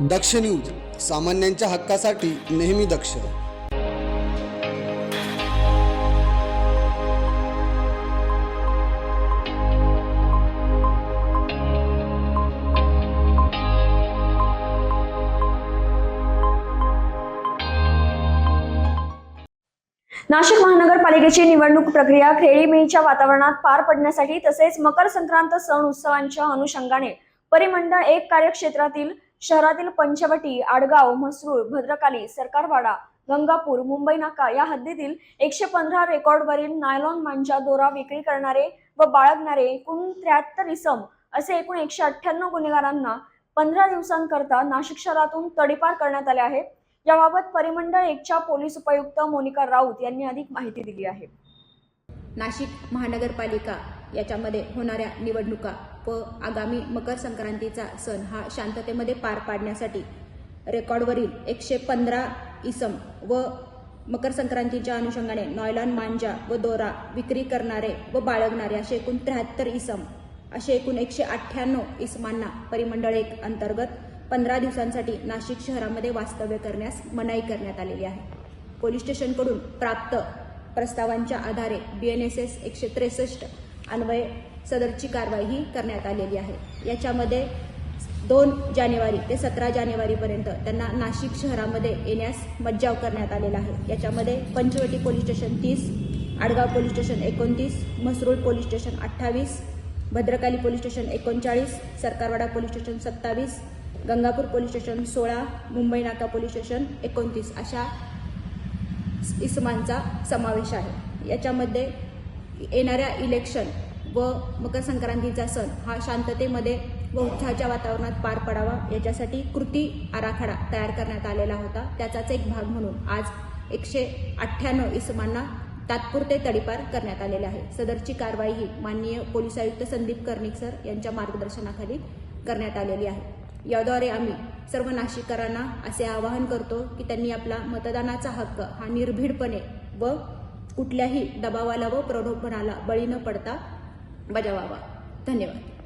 दक्ष news सामान्यांच्या हक्कासाठी नेहमी दक्ष. नाशिक महानगरपालिकेची निवडणूक प्रक्रिया खेळीमेळीच्या वातावरणात पार पडण्यासाठी तसेच मकर संक्रांत सण उत्सवांच्या अनुषंगाने परिमंडळ एक कार्यक्षेत्रातील शहरातील पंचवटी आडगाव म्हसरूळ भद्रकाली सरकारवाडा गंगापूर मुंबई नाका या हद्दीतील एकशे पंधरा रेकॉर्डवरील नायलॉन मांजा दोरा विक्री करणारे व बाळगणारे एकूण त्र्याहत्तर इसम असे एकूण एकशे अठ्ठ्याण्णव गुन्हेगारांना पंधरा दिवसांकरता नाशिक शहरातून तडीपार करण्यात आले आहे. याबाबत परिमंडळ एकच्या पोलीस उपायुक्त मोनिका राऊत यांनी अधिक माहिती दिली आहे. नाशिक महानगरपालिका याच्यामध्ये होणाऱ्या निवडणुका व आगामी मकर संक्रांतीचा सण हा शांततेमध्ये पार पाडण्यासाठी रेकॉर्डवरील एकशे पंधरा इसम व मकर संक्रांतीच्या अनुषंगाने नॉयलॉन मांजा व दोरा विक्री करणारे व बाळगणारे असे एकूण त्र्याहत्तर इसम असे एकूण एकशे अठ्ठ्याण्णव इसमांना परिमंडळ एक अंतर्गत पंधरा दिवसांसाठी नाशिक शहरामध्ये वास्तव्य करण्यास मनाई करण्यात आलेली आहे. पोलीस स्टेशनकडून प्राप्त प्रस्तावांच्या आधारे बी एन एस एस एकशे त्रेसष्ट अन्वये सदरची कारवाई करण्यात आलेली आहे. याच्यामध्ये दोन जानेवारी ते सतरा जानेवारीपर्यंत त्यांना नाशिक शहरामध्ये येण्यास मज्जाव करण्यात आलेला आहे. याच्यामध्ये पंचवटी पोलीस स्टेशन तीस आडगाव पोलीस स्टेशन एकोणतीस म्हसरूळ पोलीस स्टेशन अठ्ठावीस भद्रकाली पोलीस स्टेशन एकोणचाळीस सरकारवाडा पोलीस स्टेशन सत्तावीस गंगापूर पोलीस स्टेशन सोळा मुंबई नाका पोलीस स्टेशन एकोणतीस अशा इसमांचा समावेश आहे. याच्यामध्ये येणाऱ्या इलेक्शन व मकर संक्रांतीचा सण हा शांततेमध्ये व उत्साहाच्या वातावरणात पार पडावा याच्यासाठी कृती आराखडा तयार करण्यात आलेला होता. त्याचाच एक भाग म्हणून आज एकशे अठ्ठ्याण्णव इसमांना तात्पुरते तडीपार करण्यात आलेले आहे. सदरची कारवाई ही माननीय पोलीस आयुक्त संदीप कर्णिक सर यांच्या मार्गदर्शनाखाली करण्यात आलेली आहे. याद्वारे आम्ही सर्व नाशिकरांना असे आवाहन करतो की त्यांनी आपला मतदानाचा हक्क हा निर्भीडपणे व कुठल्याही दबावाला व प्रलोभनाला बळी न पडता बजावावा. धन्यवाद.